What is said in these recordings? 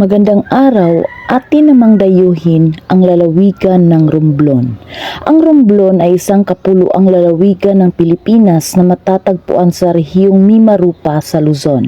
Magandang araw, atin namang dayuhin ang lalawigan ng Romblon. Ang Romblon ay isang kapuluang lalawigan ng Pilipinas na matatagpuan sa rehiyong Mimarupa sa Luzon.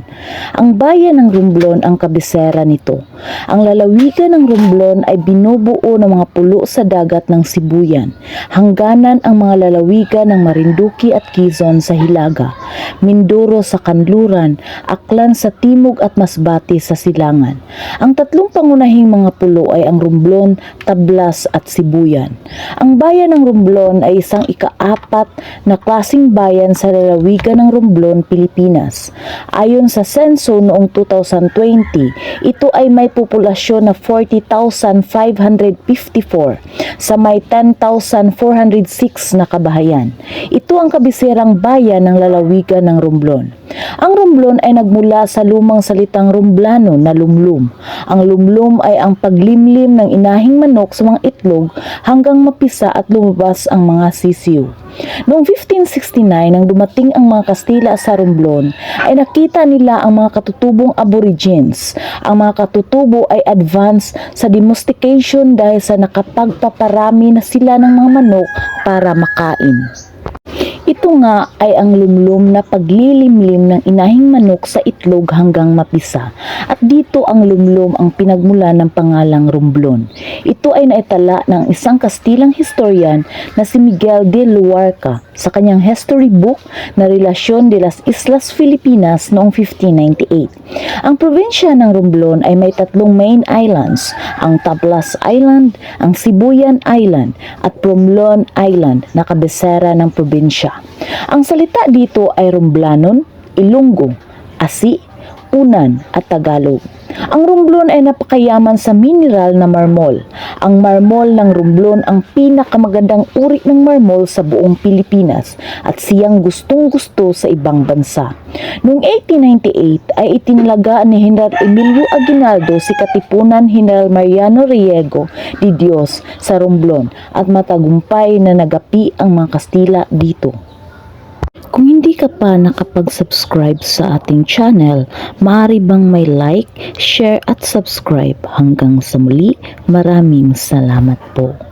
Ang bayan ng Romblon ang kabisera nito. Ang lalawigan ng Romblon ay binubuo ng mga pulo sa dagat ng Sibuyan. Hangganan ang mga lalawigan ng Marinduque at Quezon sa Hilaga, Mindoro sa Kanluran, Aklan sa Timog at Masbate sa Silangan. Ang tatlong pangunahing mga pulo ay ang Romblon, Tablas at Sibuyan. Ang bayan ng Romblon ay isang ikaapat na klasing bayan sa lalawigan ng Romblon, Pilipinas. Ayon sa senso noong 2020, ito ay may populasyon na 40,554 sa may 10,406 na kabahayan. Ito ang kabiserang bayan ng lalawigan ng Romblon. Ang Romblon ay nagmula sa lumang salitang Romblano na lumlum. Ang lumlum ay ang paglimlim ng inahing manok sa mga itlog hanggang mapisa at lumabas ang mga sisiw. Noong 1569 nang dumating ang mga Kastila sa Romblon, ay nakita nila ang mga katutubong aborigines. Ang mga katutubo ay advance sa domestication dahil sa nakapagpaparami na sila ng mga manok para makain. Ito nga ay ang lumlum na paglilimlim ng inahing manok sa itlog hanggang mapisa. At dito ang lumlum ang pinagmula ng pangalang Romblon. Ito ay naitala ng isang Kastilang historian na si Miguel de Luarca sa kanyang history book na Relasyon de las Islas Filipinas noong 1598. Ang probinsya ng Romblon ay may tatlong main islands, ang Tablas Island, ang Sibuyan Island at Romblon Island na kabisera ng probinsya. Ang salita dito ay Romblanon, Ilonggo, Asi, Unan at Tagalog. Ang Romblon ay napakayaman sa mineral na marmol. Ang marmol ng Romblon ang pinakamagandang uri ng marmol sa buong Pilipinas at siyang gustong gusto sa ibang bansa. Noong 1898 ay itinalaga ni General Emilio Aguinaldo si Katipunan General Mariano Riego de Dios sa Romblon at matagumpay na nagapi ang mga Kastila dito. Kung hindi ka pa nakapag-subscribe sa ating channel, maaari bang may like, share at subscribe hanggang sa muli. Maraming salamat po.